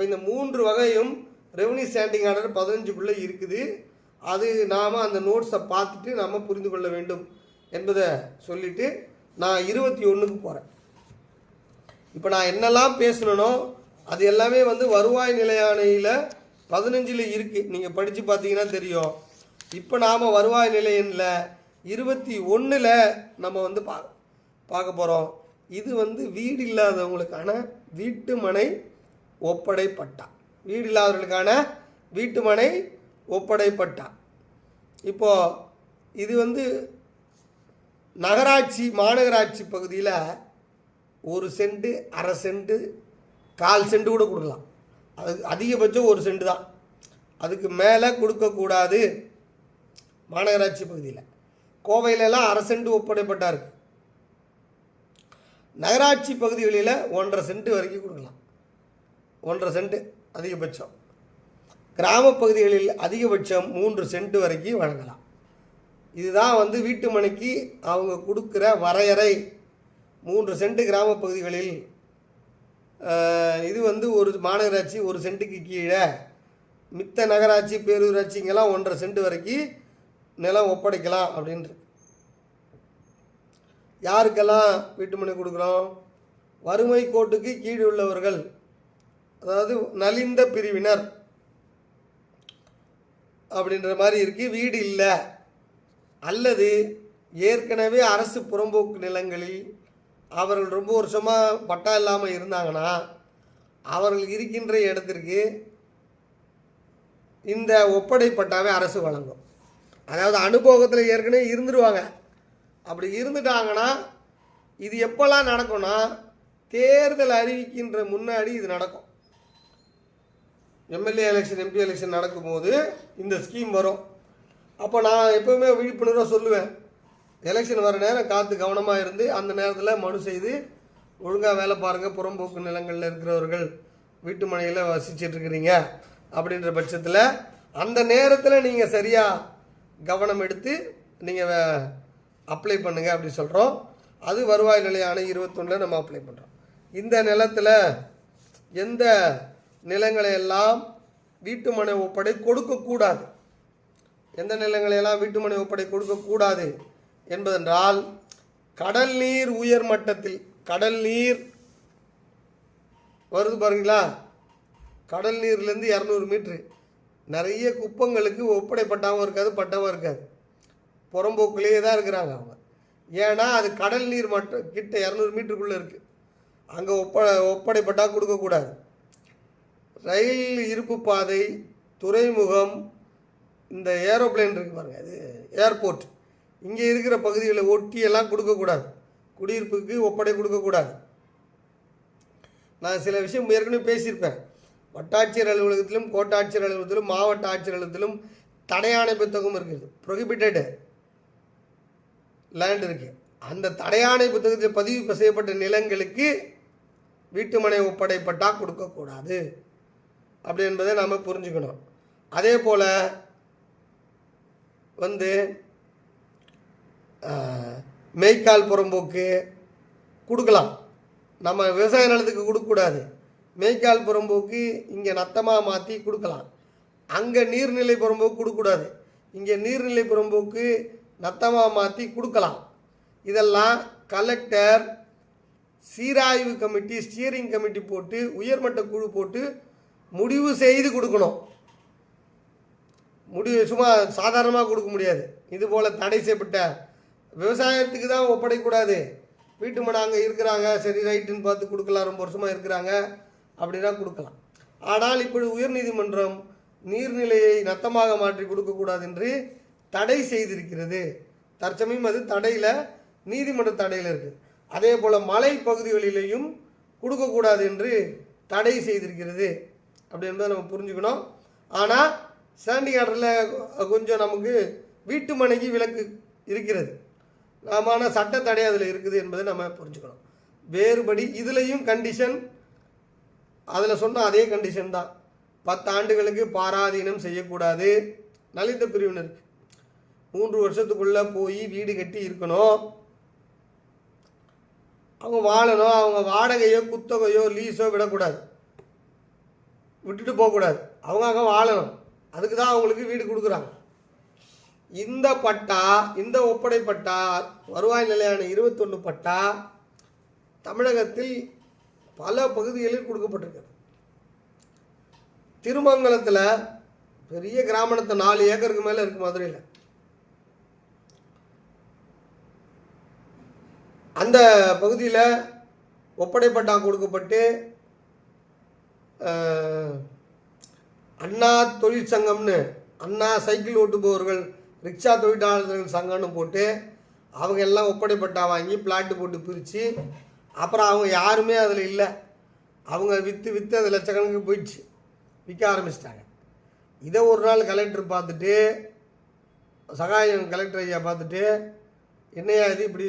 அப்போ இந்த மூன்று வகையும் ரெவன்யூ ஸ்டாண்டிங் ஆர்டர் பதினஞ்சுக்குள்ளே இருக்குது. அது நாம் அந்த நோட்ஸை பார்த்துட்டு நாம் புரிந்து கொள்ள வேண்டும் என்பதை சொல்லிவிட்டு நான் இருபத்தி ஒன்றுக்கு போகிறேன் இப்போ நான் என்னெல்லாம் பேசணுனோ அது எல்லாமே வந்து வருவாய் நிலையாணையில் பதினஞ்சில் இருக்குது நீங்கள் படித்து பார்த்தீங்கன்னா தெரியும். இப்போ நாம் வருவாய் நிலையனில் இருபத்தி ஒன்றில் நம்ம வந்து பா பார்க்க போகிறோம் இது வந்து வீடு இல்லாதவங்களுக்கான வீட்டு மனை ஒப்படை பட்டா வீடு இல்லாதவர்களுக்கான வீட்டு மனை ஒப்படை பட்டா இப்போது இது வந்து நகராட்சி மாநகராட்சி பகுதியில் ஒரு சென்ட்டு அரை சென்ட்டு கால் சென்ட் கூட கொடுக்கலாம். அது அதிகபட்சம் ஒரு சென்ட் தான். அதுக்கு மேலே கொடுக்கக்கூடாது மாநகராட்சி பகுதியில். கோவையிலலாம் அரை சென்ட் ஒப்படைப்பட்டா நகராட்சி பகுதிகளில் ஒன்றரை சென்ட் வரைக்கும் கொடுக்கலாம். ஒன்றரை சென்ட் அதிகபட்சம். கிராம பகுதிகளில் அதிகபட்சம் மூன்று சென்ட் வரைக்கும் வழங்கலாம். இதுதான் வந்து வீட்டு மனைக்கு அவங்க கொடுக்குற வரையறை. மூன்று சென்ட் கிராம பகுதிகளில் இது வந்து ஒரு மாநகராட்சி ஒரு சென்ட்டுக்கு கீழே. மித்த நகராட்சி பேரூராட்சிங்கெல்லாம் ஒன்றரை சென்ட் வரைக்கும் நிலம் ஒப்படைக்கலாம் அப்படின்ட்டு யாருக்கெல்லாம் வீட்டு மனை கொடுக்குறோம்? வறுமை கோட்டுக்கு கீழ் உள்ளவர்கள். அதாவது நலிந்த பிரிவினர் அப்படின்ற மாதிரி இருக்குது வீடு இல்லை. அல்லது ஏற்கனவே அரசு புறம்போக்கு நிலங்களில் அவர்கள் ரொம்ப வருஷமாக பட்டா இல்லாமல் இருந்தாங்கன்னா அவர்கள் இருக்கின்ற இடத்திற்கு இந்த ஒப்படை அரசு வழங்கும். அதாவது அனுபவத்தில் ஏற்கனவே இருந்துருவாங்க. அப்படி இருந்துட்டாங்கன்னா இது எப்போல்லாம் நடக்கும்னா தேர்தல் அறிவிக்கின்ற முன்னாடி இது நடக்கும். எம்எல்ஏ எலெக்ஷன் எம்பி எலெக்ஷன் நடக்கும்போது இந்த ஸ்கீம் வரும். அப்போ நான் எப்போவுமே விழிப்புணர்வாக சொல்லுவேன். எலெக்ஷன் வர நேரம் காத்து கவனமாக இருந்து அந்த நேரத்தில் மனு செய்து ஒழுங்காக வேலை பாருங்கள் புறம்போக்கு நிலங்களில் இருக்கிறவர்கள் வீட்டு மனையில் வசிச்சிட்டு இருக்கிறீங்க அப்படின்ற பட்சத்தில் அந்த நேரத்தில் நீங்கள் சரியாக கவனம் எடுத்து நீங்கள் அப்ளை பண்ணுங்கள் அப்படி சொல்கிறோம் அது வருவாய் நிலையான இருபத்தொன்னில் நம்ம அப்ளை பண்ணுறோம் இந்த நிலத்தில் எந்த நிலங்களை எல்லாம் வீட்டு மனை ஒப்படை கொடுக்கக்கூடாது எந்த நிலங்களை எல்லாம் வீட்டு மனை ஒப்படை கொடுக்கக்கூடாது என்பதென்றால் கடல் நீர் உயர் மட்டத்தில் கடல் நீர் வருது பாருங்களா? கடல் நீர்லேருந்து இரநூறு மீட்ரு. நிறைய குப்பங்களுக்கு ஒப்படைப்பட்டாவும் இருக்காது பட்டாவும் இருக்காது. புறம்போக்குலேயே தான் இருக்கிறாங்க அவங்க. ஏன்னா அது கடல் நீர் மட்டும் கிட்ட இரநூறு மீட்டருக்குள்ளே இருக்குது அங்கே ஒப்ப ஒப்படைப்பட்டா கொடுக்கக்கூடாது ரயில் இருப்பு பாதை துறைமுகம் இந்த ஏரோப்ளேன் இருக்கு பாருங்க இது ஏர்போர்ட். இங்கே இருக்கிற பகுதிகளை ஒட்டியெல்லாம் கொடுக்கக்கூடாது குடியிருப்புக்கு ஒப்படை கொடுக்கக்கூடாது நான் சில விஷயம் ஏற்கனவே பேசியிருப்பேன். வட்டாட்சியர் அலுவலகத்திலும் கோட்டாட்சியர் அலுவலகத்திலும் மாவட்ட ஆட்சியர் அலுவலகத்திலும் தடையான புத்தகம் இருக்குது ப்ரொஹிபிட்டடு லேண்ட் இருக்குது அந்த தடையான புத்தகத்தில் பதிவு செய்யப்பட்ட நிலங்களுக்கு வீட்டுமனை ஒப்படைப்பட்டா கொடுக்கக்கூடாது. அப்படி என்பதை நாம் புரிஞ்சுக்கணும். அதே போல் வந்து மெய்க்கால் மேய்க்கால் புறம்போக்கு கொடுக்கலாம். நம்ம விவசாய நிலத்துக்கு கொடுக்கக்கூடாது. மேய்க்கால் புறம்போக்கு இங்கே நத்தமாக மாற்றி கொடுக்கலாம். அங்கே நீர்நிலை புறம்போக்கு கொடுக்கக்கூடாது. இங்கே நீர்நிலை புறம்போக்கு நத்தமாக மாற்றி கொடுக்கலாம். இதெல்லாம் கலெக்டர் சீராய்வு கமிட்டி ஸ்டியரிங் கமிட்டி போட்டு உயர்மட்ட குழு போட்டு முடிவு செய்து கொடுக்கணும். முடிவு சும்மா சாதாரணமாக கொடுக்க முடியாது. இது போல் தடை செய்யப்பட்ட விவசாயத்துக்கு தான் ஒப்படைக்கூடாது வீட்டு மனை அங்கே இருக்கிறாங்க சரி ரைட்டுன்னு பார்த்து கொடுக்கலாம் ரொம்ப வருஷமாக இருக்கிறாங்க அப்படின்னா கொடுக்கலாம். ஆனால் இப்படி உயர்நீதிமன்றம் நீர்நிலையை நத்தமாக மாற்றி கொடுக்கக்கூடாது என்று தடை செய்திருக்கிறது. தற்சமயம் அது தடையில் நீதிமன்ற தடையில் இருக்குது அதே போல் மலை பகுதிகளிலேயும் கொடுக்கக்கூடாது என்று தடை செய்திருக்கிறது. அப்படி என்பதை நம்ம புரிஞ்சுக்கணும். ஆனால் ஸ்டாண்டிங் ஆர்டரில் கொஞ்சம் நமக்கு வீட்டு மனைக்கு விலக்கு இருக்கிறது. நாம ஆனால் சட்ட தடை அதில் இருக்குது என்பதை நம்ம புரிஞ்சுக்கணும். வேறுபடி இதுலேயும் கண்டிஷன் அதில் சொன்ன அதே கண்டிஷன் தான். பத்து ஆண்டுகளுக்கு பாராதீனம் செய்யக்கூடாது. நலிந்த பிரிவினருக்கு மூன்று வருஷத்துக்குள்ளே போய் வீடு கட்டி இருக்கணும். அவங்க வாழணும். அவங்க வாடகையோ குத்தகையோ லீஸோ விடக்கூடாது. விட்டுட்டு போகக்கூடாது. அவங்க அங்கே வாழணும். அதுக்கு தான் அவங்களுக்கு வீடு கொடுக்குறாங்க. இந்த பட்டா இந்த ஒப்படை பட்டா வருவாய் நிலையான இருபத்தொன்று பட்டா தமிழகத்தில் பல பகுதிகளில் கொடுக்கப்பட்டிருக்கிறது திருமங்கலத்தில் பெரிய கிராமணத்தை நாலு ஏக்கருக்கு மேலே இருக்குது மதுரையில். அந்த பகுதியில் ஒப்படை பட்டா கொடுக்கப்பட்டு அண்ணா தொழிற்சங்கம்னு அண்ணா சைக்கிள் ஓட்டுபவர்கள் ரிக்ஷா தொழிலாளர்கள் சங்கம்னு போட்டு அவங்க எல்லாம் ஒப்படைப்பட்டா வாங்கி பிளாட்டு போட்டு பிரித்து அப்புறம் அவங்க யாருமே அதில் இல்லை. அவங்க விற்று விற்று அது லட்சக்கணக்கு போயிடுச்சு. விற்க ஆரம்பிச்சிட்டாங்க. இதை ஒரு நாள் கலெக்டர் பார்த்துட்டு சகாயம் கலெக்டர் ஐயா பார்த்துட்டு என்னையா இது இப்படி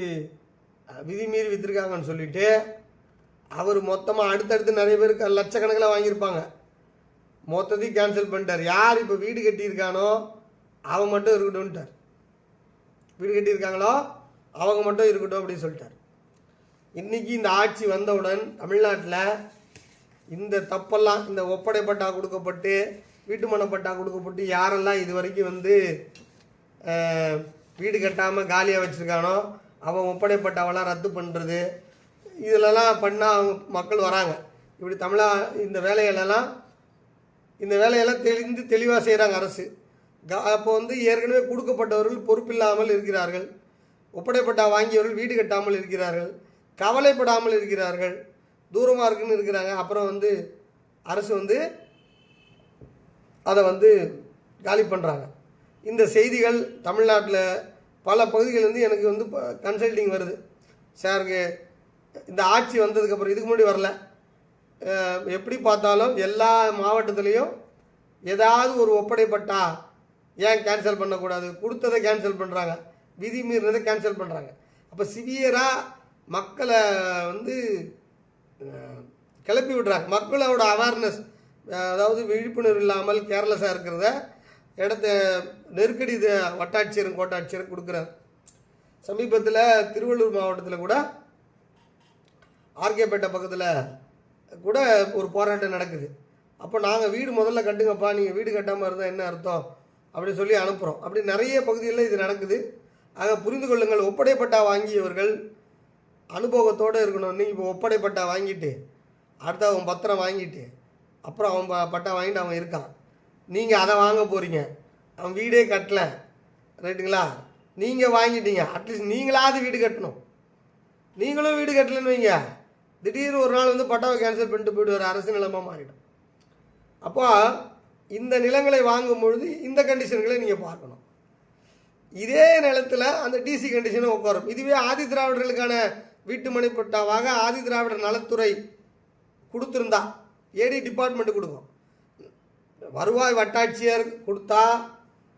விதிமீறி விதி மீறி விற்றுருக்காங்கன்னு சொல்லிவிட்டு அவர் மொத்தமாக அடுத்தடுத்து நிறைய பேருக்கு லட்சக்கணக்கில் வாங்கியிருப்பாங்க. மொத்தத்தையும் கேன்சல் பண்ணிட்டார். யார் இப்போ வீடு கட்டியிருக்கானோ அவன் மட்டும் இருக்கட்டும்ட்டார். வீடு கட்டியிருக்காங்களோ அவங்க மட்டும் இருக்கட்டும் அப்படின்னு சொல்லிட்டார். இன்றைக்கி இந்த ஆட்சி வந்தவுடன் தமிழ்நாட்டில் இந்த தப்பெல்லாம் இந்த ஒப்படை பட்டா கொடுக்கப்பட்டு வீட்டு மனப்பட்டா கொடுக்கப்பட்டு யாரெல்லாம் இது வரைக்கும் வந்து வீடு கட்டாமல் காலியாக வச்சுருக்கானோ அவன் ஒப்படை பட்டாவெல்லாம் ரத்து பண்ணுறது இதிலெல்லாம் பண்ணால் அவங்க மக்கள் வராங்க. இப்படி தமிழா இந்த வேலைகளெல்லாம் இந்த வேலையெல்லாம் தெளிந்து தெளிவாக செய்கிறாங்க அரசு. க- அப்போ வந்து ஏற்கனவே கொடுக்கப்பட்டவர்கள் பொறுப்பில்லாமல் இருக்கிறார்கள். ஒப்படைப்பட்டா வாங்கியவர்கள் வீடு கட்டாமல் இருக்கிறார்கள். கவலைப்படாமல் இருக்கிறார்கள். தூரமாக இருக்குன்னு இருக்கிறாங்க. அப்புறம் வந்து அரசு வந்து அதை வந்து காலி பண்ணுறாங்க இந்த செய்திகள் தமிழ்நாட்டில் பல பகுதிகள்லேருந்து எனக்கு வந்து கன்சல்டிங் வருது. சாருக்கு இந்த ஆட்சி வந்ததுக்கப்புறம் இதுக்கு முன்னாடி வரல. எப்படி பார்த்தாலும் எல்லா மாவட்டத்துலேயும் ஏதாவது ஒரு ஒப்படைப்பட்டா ஏன் கேன்சல் பண்ணக்கூடாது? கொடுத்ததை கேன்சல் பண்ணுறாங்க விதி மீறினதை கேன்சல் பண்ணுறாங்க அப்போ சிவியராக மக்களை வந்து கிளப்பி விடுறாங்க. மக்களோட அவேர்னஸ் அதாவது விழிப்புணர்வு இல்லாமல் கேர்லெஸ்ஸாக இருக்கிறத இடத்த நெருக்கடி இது வட்டாட்சியரும் கோட்டாட்சியரும் கொடுக்குறாரு சமீபத்தில் திருவள்ளூர் மாவட்டத்தில் கூட ஆர்கேபேட்டை பக்கத்தில் கூட ஒரு போராட்டம் நடக்குது. அப்போ நாங்கள் வீடு முதல்ல கட்டுங்கப்பா நீங்கள் வீடு கட்டாமல் இருந்தால் என்ன அர்த்தம்? அப்படின்னு சொல்லி அனுப்புகிறோம் அப்படி நிறைய பகுதிகளில் இது நடக்குது. ஆக புரிந்து கொள்ளுங்கள் ஒப்படைப்பட்டா வாங்கியவர்கள் அனுபவத்தோடு இருக்கணும். நீங்கள் இப்போ ஒப்படைப்பட்டா வாங்கிட்டு அடுத்து அவன் பத்திரம் வாங்கிட்டு அப்புறம் அவன் ப- பட்டா வாங்கிட்டு அவன் இருக்கான். நீங்கள் அதை வாங்க போகிறீங்க அவன் வீடே கட்டலை. ரைட்டுங்களா? நீங்கள் வாங்கிட்டீங்க. அட்லீஸ்ட் நீங்களாவது வீடு கட்டணும். நீங்களும் வீடு கட்டலன்னு வைங்க. திடீர்னு ஒரு நாள் வந்து பட்டாவை கேன்சல் பண்ணிட்டு போயிடுவார் அரசு நிலமாக மாறிடும். அப்போ இந்த நிலங்களை வாங்கும் பொழுது இந்த கண்டிஷன்களை நீங்கள் பார்க்கணும். இதே நிலத்தில் அந்த டிசி கண்டிஷனை உட்காரும். இதுவே ஆதி திராவிடர்களுக்கான வீட்டு மனை பட்டாவாக ஆதி திராவிடர் நலத்துறை கொடுத்துருந்தா ஏடி டிபார்ட்மெண்ட் கொடுக்கும். வருவாய் வட்டாட்சியர் கொடுத்தா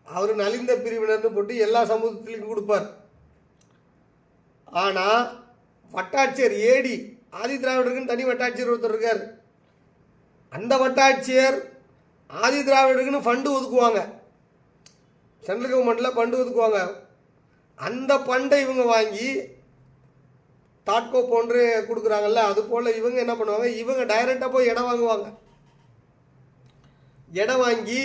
அவர் நலிந்த பிரிவினர்னு போட்டு எல்லா சமூகத்திலையும் கொடுப்பார். ஆனால் வட்டாட்சியர் ஏடி ஆதி திராவிடருக்குன்னு தனி வட்டாட்சியர் ஒருத்தர் இருக்கார். அந்த வட்டாட்சியர் ஆதி திராவிடருக்குன்னு ஃபண்டு ஒதுக்குவாங்க. சென்ட்ரல் கவர்மெண்ட்டில் ஃபண்டு ஒதுக்குவாங்க. அந்த ஃபண்டை இவங்க வாங்கி தாட்கோ போன்று கொடுக்குறாங்கல்ல அது போல் இவங்க என்ன பண்ணுவாங்க இவங்க டைரெக்டாக போய் இடம் வாங்குவாங்க. இடம் வாங்கி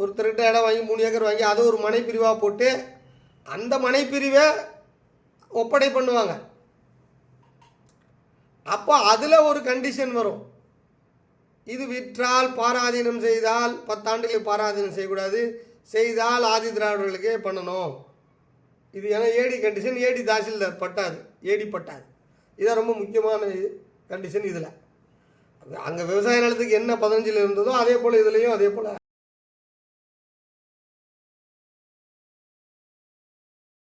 ஒருத்தர்கிட்ட இடம் வாங்கி மூணு ஏக்கர் வாங்கி அதை ஒரு மனை பிரிவாக போட்டு அந்த மனைப்பிரிவை ஒப்படை பண்ணுவாங்க. அப்போ அதில் ஒரு கண்டிஷன் வரும். இது விற்றால் பாராதீனம் செய்தால் பத்தாண்டுகளுக்கு பாராதீனம் செய்யக்கூடாது. செய்தால் ஆதி திராவிடர்களுக்கே பண்ணணும். இது ஏன்னா ஏடி கண்டிஷன் ஏடி தாசில்தார் பட்டாது ஏடி பட்டாது இதான் ரொம்ப முக்கியமான கண்டிஷன் இதில். அங்கே விவசாய நிலத்துக்கு என்ன பதினஞ்சில் இருந்ததோ அதே போல் இதுலேயும் அதே போல்